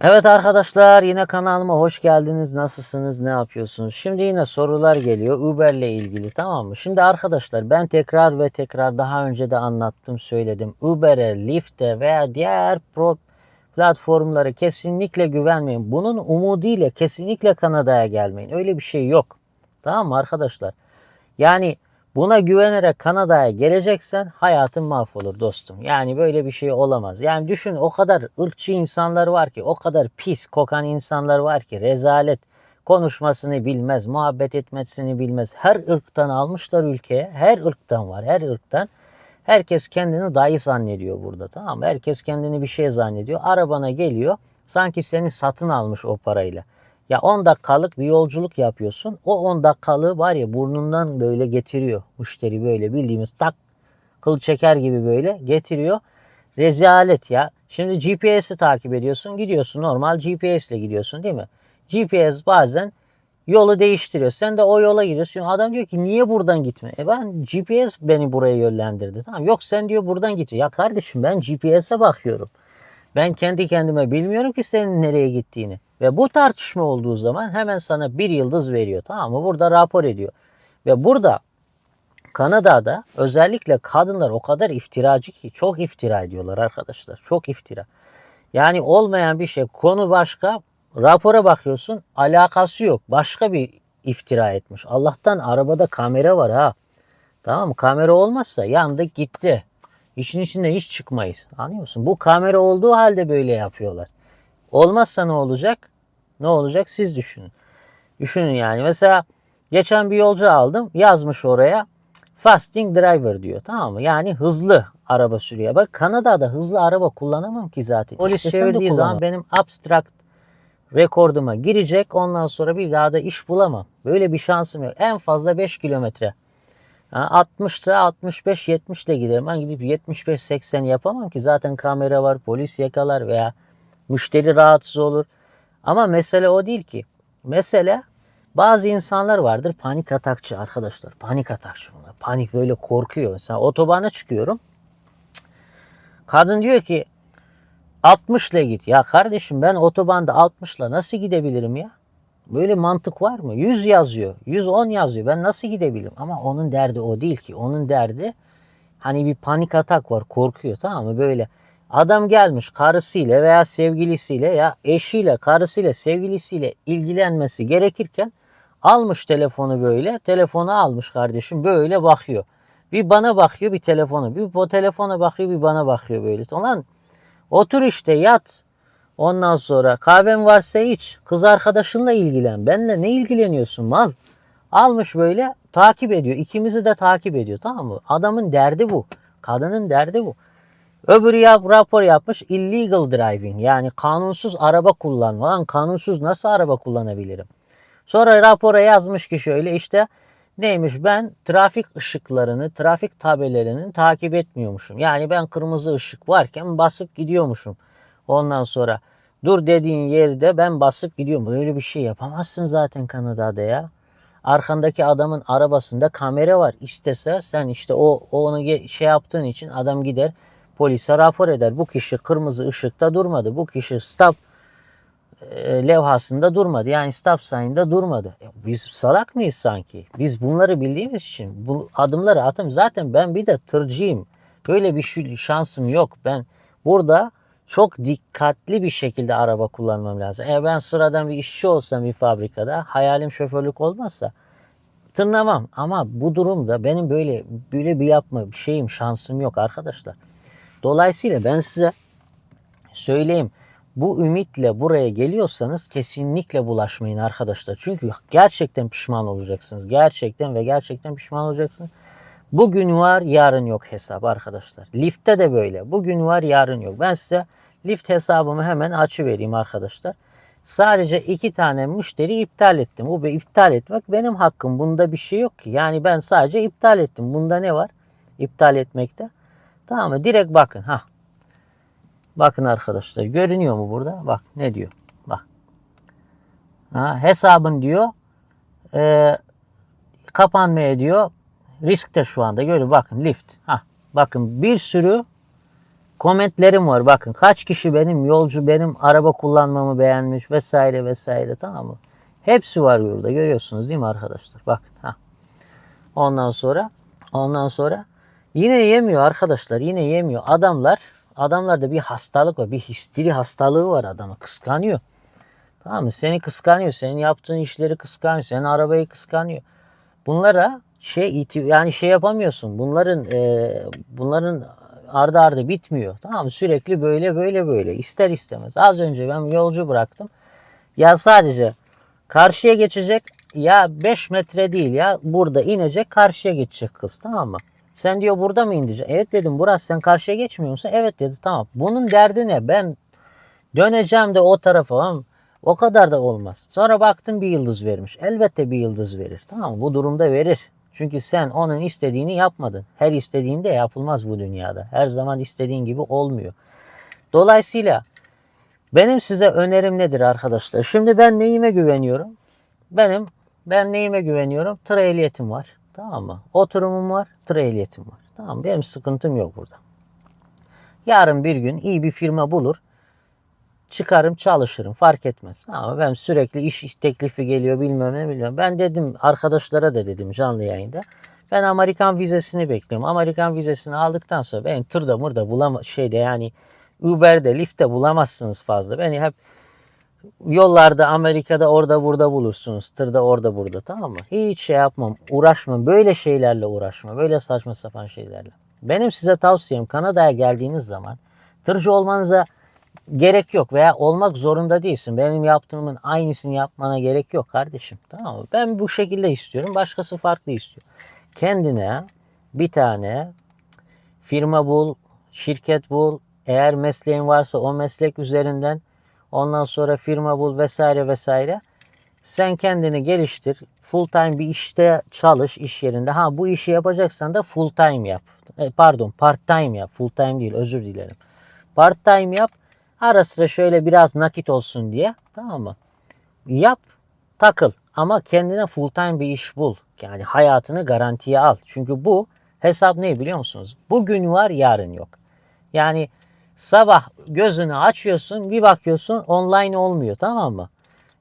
Evet arkadaşlar yine kanalıma hoş geldiniz. Nasılsınız? Ne yapıyorsunuz? Şimdi yine sorular geliyor Uber ile ilgili tamam mı? Şimdi arkadaşlar ben tekrar ve tekrar daha önce de anlattım söyledim. Uber'e, Lyft'e veya diğer pro platformlara kesinlikle güvenmeyin. Bunun umuduyla kesinlikle Kanada'ya gelmeyin. Öyle bir şey yok. Tamam mı arkadaşlar? Yani buna güvenerek Kanada'ya geleceksen hayatın mahvolur dostum. Yani böyle bir şey olamaz. Yani düşün o kadar ırkçı insanlar var ki, o kadar pis kokan insanlar var ki rezalet. Konuşmasını bilmez, muhabbet etmesini bilmez. Her ırktan almışlar ülkeye. Her ırktan var, her ırktan. Herkes kendini dayı zannediyor burada tamam mı? Herkes kendini bir şey zannediyor. Arabana geliyor. Sanki seni satın almış o parayla. Ya 10 dakikalık bir yolculuk yapıyorsun. O 10 dakikalığı var ya burnundan böyle getiriyor. Müşteri böyle bildiğimiz tak kıl çeker gibi böyle getiriyor. Rezalet ya. Şimdi GPS'i takip ediyorsun. Gidiyorsun normal GPS ile gidiyorsun değil mi? GPS bazen yolu değiştiriyor. Sen de o yola gidiyorsun. Adam diyor ki niye buradan gitme? E ben GPS beni buraya yönlendirdi. Tamam. Yok sen diyor buradan git. Ya kardeşim ben GPS'e bakıyorum. Ben kendi kendime bilmiyorum ki senin nereye gittiğini. Ve bu tartışma olduğu zaman hemen sana bir yıldız veriyor. Tamam mı? Burada rapor ediyor. Ve burada Kanada'da özellikle kadınlar o kadar iftiracı ki çok iftira ediyorlar arkadaşlar. Çok iftira. Yani olmayan bir şey konu başka rapora bakıyorsun alakası yok. Başka bir iftira etmiş. Allah'tan arabada kamera var ha. Tamam mı? Kamera olmazsa yandık gitti. İşin içinde hiç çıkmayız. Anlıyor musun? Bu kamera olduğu halde böyle yapıyorlar. Olmazsa ne olacak? Ne olacak siz düşünün. Düşünün yani. Mesela geçen bir yolcu aldım. Yazmış oraya fasting driver diyor. Tamam mı? Yani hızlı araba sürüyor. Bak Kanada'da hızlı araba kullanamam ki zaten. Polis İstesem çevirdiği zaman benim abstract rekorduma girecek. Ondan sonra bir daha da iş bulamam. Böyle bir şansım yok. En fazla 5 kilometre. Ha, 60 ise 65 70 ile giderim. Ben gidip 75 80 yapamam ki zaten kamera var, polis yakalar veya müşteri rahatsız olur. Ama mesele o değil ki. Mesele bazı insanlar vardır panik atakçı arkadaşlar. Panik atakçı bunlar. Panik böyle korkuyor. Mesela otobana çıkıyorum. Kadın diyor ki 60 ile git. Ya kardeşim ben otobanda 60 ile nasıl gidebilirim ya? Böyle mantık var mı? 100 yazıyor. 110 yazıyor. Ben nasıl gidebilirim? Ama onun derdi o değil ki. Onun derdi hani bir panik atak var. Korkuyor tamam mı? Böyle adam gelmiş karısıyla veya sevgilisiyle ya eşiyle, karısıyla, sevgilisiyle ilgilenmesi gerekirken almış telefonu böyle. Telefonu almış kardeşim böyle bakıyor. Bir bana bakıyor bir telefonu. Bir o telefona bakıyor bir bana bakıyor böyle. Ulan otur işte yat. Ondan sonra kahven varsa iç. Kız arkadaşınla ilgilen. Benle ne ilgileniyorsun mal? Almış böyle takip ediyor. İkimizi de takip ediyor tamam mı? Adamın derdi bu. Kadının derdi bu. Öbürü yap, rapor yapmış illegal driving yani kanunsuz araba kullanma. Lan kanunsuz nasıl araba kullanabilirim? Sonra rapora yazmış ki şöyle işte neymiş ben trafik ışıklarını, trafik tabelalarını takip etmiyormuşum. Yani ben kırmızı ışık varken basıp gidiyormuşum. Ondan sonra dur dediğin yerde ben basıp gidiyorum. Böyle bir şey yapamazsın zaten Kanada'da ya. Arkandaki adamın arabasında kamera var. İstese sen işte o, onu şey yaptığın için adam gider polise rapor eder. Bu kişi kırmızı ışıkta durmadı. Bu kişi stop e, levhasında durmadı. Yani stop sign'da durmadı. Biz salak mıyız sanki? Biz bunları bildiğimiz için bu adımları atım. Zaten ben bir de tırcıyım. Böyle bir şu- şansım yok. Ben burada çok dikkatli bir şekilde araba kullanmam lazım. Eğer ben sıradan bir işçi olsam bir fabrikada hayalim şoförlük olmazsa tırnamam. Ama bu durumda benim böyle böyle bir yapma bir şeyim şansım yok arkadaşlar. Dolayısıyla ben size söyleyeyim. Bu ümitle buraya geliyorsanız kesinlikle bulaşmayın arkadaşlar. Çünkü gerçekten pişman olacaksınız. Gerçekten ve gerçekten pişman olacaksınız. Bugün var yarın yok hesap arkadaşlar. Lift'te de böyle. Bugün var yarın yok. Ben size lift hesabımı hemen açı vereyim arkadaşlar. Sadece iki tane müşteri iptal ettim. Bu be- iptal etmek benim hakkım. Bunda bir şey yok ki. Yani ben sadece iptal ettim. Bunda ne var? İptal etmekte. Tamam mı? Direkt bakın. Ha. Bakın arkadaşlar görünüyor mu burada? Bak ne diyor? Bak. Ha, hesabın diyor e, kapanmaya diyor riskte şu anda. Görün bakın lift. Ha, bakın bir sürü komentlerim var bakın. Kaç kişi benim yolcu benim araba kullanmamı beğenmiş vesaire vesaire tamam mı? Hepsi var yolda görüyorsunuz değil mi arkadaşlar? Bakın ha. Ondan sonra ondan sonra yine yemiyor arkadaşlar. Yine yemiyor. Adamlar adamlarda bir hastalık var. Bir histeri hastalığı var adama. Kıskanıyor. Tamam mı? Seni kıskanıyor. Senin yaptığın işleri kıskanıyor. Senin arabayı kıskanıyor. Bunlara şey yani şey yapamıyorsun. Bunların e, bunların ardı ardı bitmiyor. Tamam mı? Sürekli böyle böyle böyle. İster istemez. Az önce ben yolcu bıraktım. Ya sadece karşıya geçecek ya 5 metre değil ya burada inecek karşıya geçecek kız tamam mı? Sen diyor burada mı ineceksin? Evet dedim burası sen karşıya geçmiyor musun? Evet dedi tamam. Bunun derdi ne? Ben döneceğim de o tarafa o kadar da olmaz. Sonra baktım bir yıldız vermiş. Elbette bir yıldız verir. Tamam? Bu durumda verir. Çünkü sen onun istediğini yapmadın. Her istediğinde yapılmaz bu dünyada. Her zaman istediğin gibi olmuyor. Dolayısıyla benim size önerim nedir arkadaşlar? Şimdi ben neyime güveniyorum? Benim ben neyime güveniyorum? Tır var. Tamam mı? Oturumum var, tır ehliyetim var. Tamam? Benim sıkıntım yok burada. Yarın bir gün iyi bir firma bulur. Çıkarım çalışırım fark etmez. Ama ben sürekli iş teklifi geliyor bilmem ne bilmem. Ben dedim arkadaşlara da dedim canlı yayında. Ben Amerikan vizesini bekliyorum. Amerikan vizesini aldıktan sonra ben tırda mırda bulama şeyde yani Uber'de, Lyft'te bulamazsınız fazla. Beni hep yollarda Amerika'da orada burada bulursunuz. Tırda orada burada tamam mı? Hiç şey yapmam. Uğraşmam. Böyle şeylerle uğraşma. Böyle saçma sapan şeylerle. Benim size tavsiyem Kanada'ya geldiğiniz zaman tırcı olmanıza gerek yok veya olmak zorunda değilsin. Benim yaptığımın aynısını yapmana gerek yok kardeşim. Tamam mı? Ben bu şekilde istiyorum. Başkası farklı istiyor. Kendine bir tane firma bul, şirket bul. Eğer mesleğin varsa o meslek üzerinden ondan sonra firma bul vesaire vesaire. Sen kendini geliştir. Full time bir işte çalış iş yerinde. Ha bu işi yapacaksan da full time yap. E, pardon part time yap. Full time değil özür dilerim. Part time yap. Ara sıra şöyle biraz nakit olsun diye. Tamam mı? Yap, takıl. Ama kendine full time bir iş bul. Yani hayatını garantiye al. Çünkü bu hesap ne biliyor musunuz? Bugün var yarın yok. Yani sabah gözünü açıyorsun bir bakıyorsun online olmuyor tamam mı?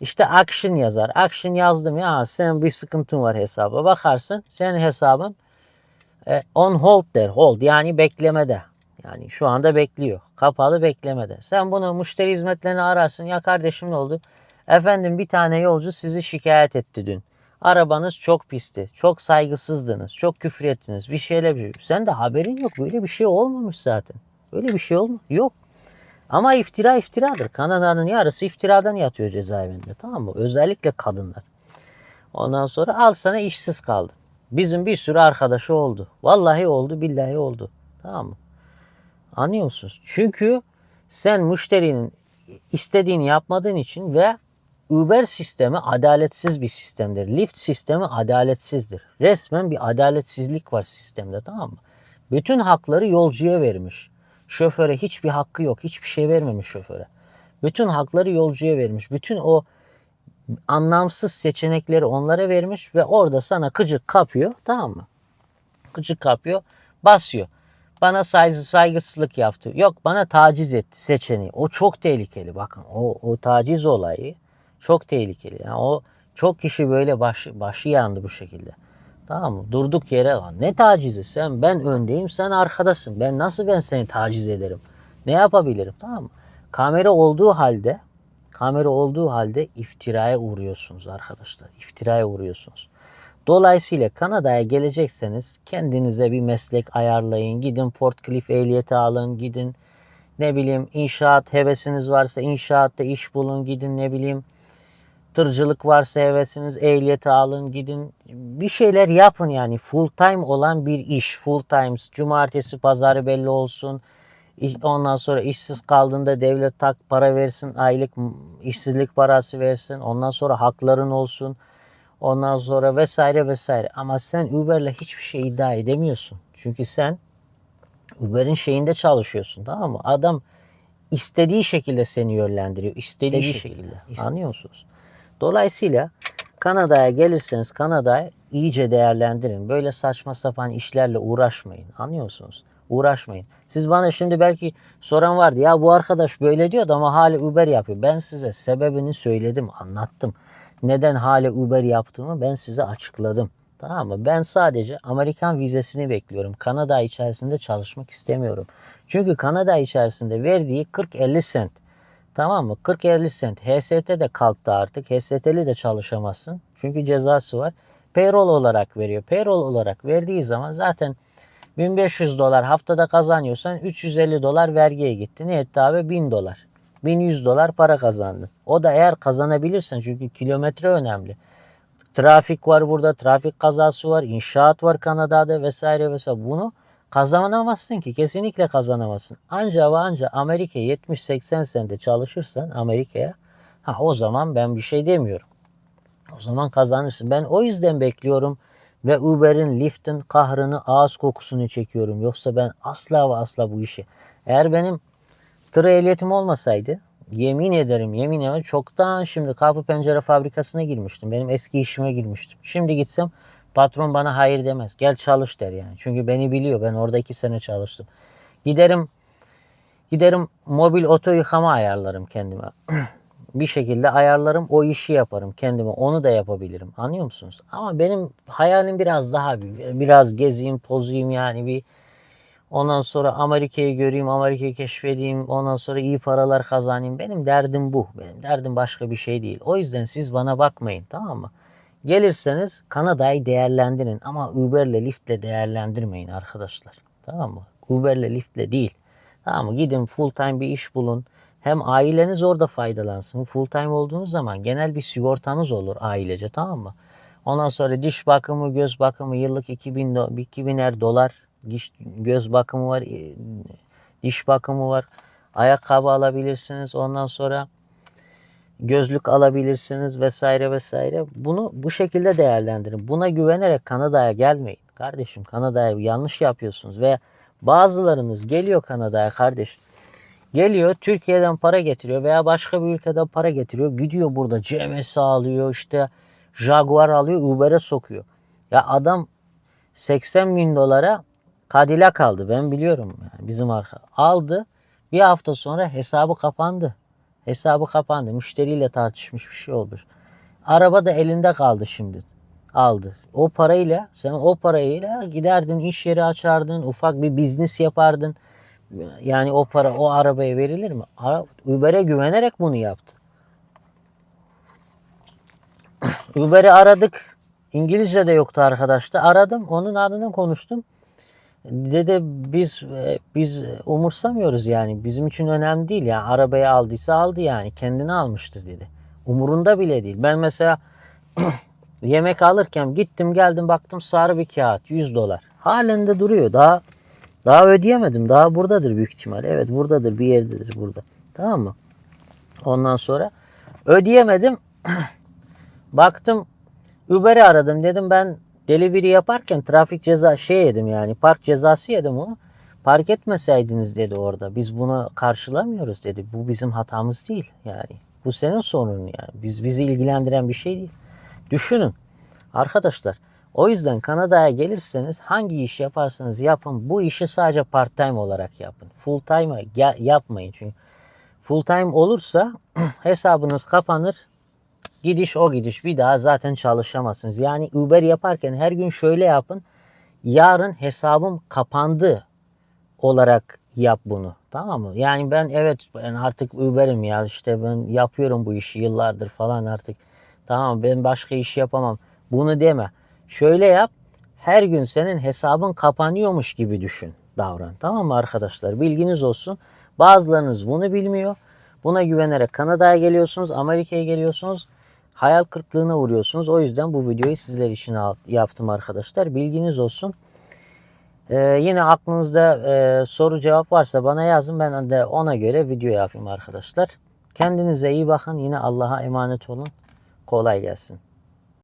İşte action yazar. Action yazdım ya sen bir sıkıntın var hesaba. Bakarsın senin hesabın e, on hold der. Hold yani beklemede. Yani şu anda bekliyor. Kapalı beklemede. Sen bunu müşteri hizmetlerini ararsın. Ya kardeşim ne oldu? Efendim bir tane yolcu sizi şikayet etti dün. Arabanız çok pisti. Çok saygısızdınız. Çok küfür ettiniz. Bir şeyle bir şey. Sen de haberin yok. Böyle bir şey olmamış zaten. Böyle bir şey olma. Yok. Ama iftira iftiradır. Kanada'nın yarısı iftiradan yatıyor cezaevinde. Tamam mı? Özellikle kadınlar. Ondan sonra al sana işsiz kaldın. Bizim bir sürü arkadaşı oldu. Vallahi oldu, billahi oldu. Tamam mı? Anlıyor musunuz? Çünkü sen müşterinin istediğini yapmadığın için ve Uber sistemi adaletsiz bir sistemdir. Lyft sistemi adaletsizdir. Resmen bir adaletsizlik var sistemde tamam mı? Bütün hakları yolcuya vermiş. Şoföre hiçbir hakkı yok. Hiçbir şey vermemiş şoföre. Bütün hakları yolcuya vermiş. Bütün o anlamsız seçenekleri onlara vermiş ve orada sana kıcık kapıyor tamam mı? Kıcık kapıyor basıyor. Bana saygı, saygısızlık yaptı. Yok bana taciz etti seçeneği. O çok tehlikeli bakın. O, o taciz olayı çok tehlikeli. Yani o çok kişi böyle başı, başı yandı bu şekilde. Tamam mı? Durduk yere lan. Ne tacizi? Sen ben öndeyim sen arkadasın. Ben nasıl ben seni taciz ederim? Ne yapabilirim? Tamam mı? Kamera olduğu halde kamera olduğu halde iftiraya uğruyorsunuz arkadaşlar. İftiraya uğruyorsunuz. Dolayısıyla Kanada'ya gelecekseniz kendinize bir meslek ayarlayın. Gidin Fort Cliff ehliyeti alın. Gidin ne bileyim inşaat hevesiniz varsa inşaatta iş bulun. Gidin ne bileyim tırcılık varsa hevesiniz ehliyeti alın. Gidin bir şeyler yapın yani full time olan bir iş. Full time cumartesi pazarı belli olsun. Ondan sonra işsiz kaldığında devlet tak para versin, aylık işsizlik parası versin. Ondan sonra hakların olsun. Ondan sonra vesaire vesaire. Ama sen Uber'le hiçbir şey iddia edemiyorsun. Çünkü sen Uber'in şeyinde çalışıyorsun tamam mı? Adam istediği şekilde seni yönlendiriyor. İstediği, şekilde. Anlıyor musunuz? Dolayısıyla Kanada'ya gelirseniz Kanada'yı iyice değerlendirin. Böyle saçma sapan işlerle uğraşmayın. Anlıyor musunuz? Uğraşmayın. Siz bana şimdi belki soran vardı ya bu arkadaş böyle diyordu ama hala Uber yapıyor. Ben size sebebini söyledim, anlattım. Neden hala Uber yaptığımı ben size açıkladım. Tamam mı? Ben sadece Amerikan vizesini bekliyorum. Kanada içerisinde çalışmak istemiyorum. Çünkü Kanada içerisinde verdiği 40-50 sent. Tamam mı? 40-50 sent. HST de kalktı artık. HST'li de çalışamazsın. Çünkü cezası var. Payroll olarak veriyor. Payroll olarak verdiği zaman zaten 1500 dolar haftada kazanıyorsan 350 dolar vergiye gitti. Ne etti abi? 1000 dolar. 1100 dolar para kazandın. O da eğer kazanabilirsen çünkü kilometre önemli. Trafik var burada, trafik kazası var, inşaat var Kanada'da vesaire vesaire. Bunu kazanamazsın ki kesinlikle kazanamazsın. Anca ve anca Amerika 70-80 sente çalışırsan Amerika'ya ha o zaman ben bir şey demiyorum. O zaman kazanırsın. Ben o yüzden bekliyorum ve Uber'in, Lyft'in kahrını, ağız kokusunu çekiyorum. Yoksa ben asla ve asla bu işi. Eğer benim tır ehliyetim olmasaydı yemin ederim yemin ederim çoktan şimdi kapı pencere fabrikasına girmiştim. Benim eski işime girmiştim. Şimdi gitsem patron bana hayır demez. Gel çalış der yani. Çünkü beni biliyor. Ben orada iki sene çalıştım. Giderim giderim mobil oto yıkama ayarlarım kendime. bir şekilde ayarlarım o işi yaparım kendime. Onu da yapabilirim. Anlıyor musunuz? Ama benim hayalim biraz daha büyük. Biraz gezeyim, tozayım yani bir Ondan sonra Amerika'yı göreyim, Amerika'yı keşfedeyim. Ondan sonra iyi paralar kazanayım. Benim derdim bu. Benim derdim başka bir şey değil. O yüzden siz bana bakmayın tamam mı? Gelirseniz Kanada'yı değerlendirin ama Uber'le Lyft'le değerlendirmeyin arkadaşlar. Tamam mı? Uber'le Lyft'le değil. Tamam mı? Gidin full time bir iş bulun. Hem aileniz orada faydalansın. Full time olduğunuz zaman genel bir sigortanız olur ailece tamam mı? Ondan sonra diş bakımı, göz bakımı yıllık 2000 do- 2000'er dolar diş göz bakımı var, e, diş bakımı var. Ayakkabı alabilirsiniz. Ondan sonra gözlük alabilirsiniz vesaire vesaire. Bunu bu şekilde değerlendirin. Buna güvenerek Kanada'ya gelmeyin. Kardeşim Kanada'ya yanlış yapıyorsunuz veya bazılarınız geliyor Kanada'ya kardeş. Geliyor Türkiye'den para getiriyor veya başka bir ülkeden para getiriyor. Gidiyor burada CMS alıyor işte Jaguar alıyor Uber'e sokuyor. Ya adam 80 bin dolara Cadillac aldı ben biliyorum yani bizim arka. Aldı bir hafta sonra hesabı kapandı. Hesabı kapandı. Müşteriyle tartışmış bir şey olmuş. Araba da elinde kaldı şimdi. Aldı. O parayla sen o parayla giderdin iş yeri açardın. Ufak bir biznes yapardın. Yani o para o arabaya verilir mi? Uber'e güvenerek bunu yaptı. Uber'i aradık. İngilizce de yoktu arkadaşta. Aradım. Onun adını konuştum. Dedi biz e, biz umursamıyoruz yani. Bizim için önemli değil yani. Arabayı aldıysa aldı yani. Kendini almıştır dedi. Umurunda bile değil. Ben mesela yemek alırken gittim geldim baktım sarı bir kağıt 100 dolar. Halen de duruyor. Daha daha ödeyemedim. Daha buradadır büyük ihtimal. Evet buradadır bir yerdedir burada. Tamam mı? Ondan sonra ödeyemedim. Baktım Uber'i aradım. Dedim ben delivery yaparken trafik ceza şey yedim yani park cezası yedim onu. Park etmeseydiniz dedi orada. Biz bunu karşılamıyoruz dedi. Bu bizim hatamız değil yani. Bu senin sorunun yani. Biz bizi ilgilendiren bir şey değil. Düşünün arkadaşlar. O yüzden Kanada'ya gelirseniz hangi iş yaparsanız yapın bu işi sadece part time olarak yapın. Full time yapmayın çünkü full time olursa hesabınız kapanır. Gidiş o gidiş bir daha zaten çalışamazsınız. Yani Uber yaparken her gün şöyle yapın. Yarın hesabım kapandı olarak yap bunu. Tamam mı? Yani ben evet ben artık Uber'im ya işte ben yapıyorum bu işi yıllardır falan artık. Tamam ben başka iş yapamam. Bunu deme. Şöyle yap. Her gün senin hesabın kapanıyormuş gibi düşün. Davran. Tamam mı arkadaşlar? Bilginiz olsun. Bazılarınız bunu bilmiyor. Buna güvenerek Kanada'ya geliyorsunuz, Amerika'ya geliyorsunuz. Hayal kırıklığına uğruyorsunuz. O yüzden bu videoyu sizler için yaptım arkadaşlar. Bilginiz olsun. Ee, yine aklınızda e, soru cevap varsa bana yazın. Ben de ona göre video yapayım arkadaşlar. Kendinize iyi bakın. Yine Allah'a emanet olun. Kolay gelsin.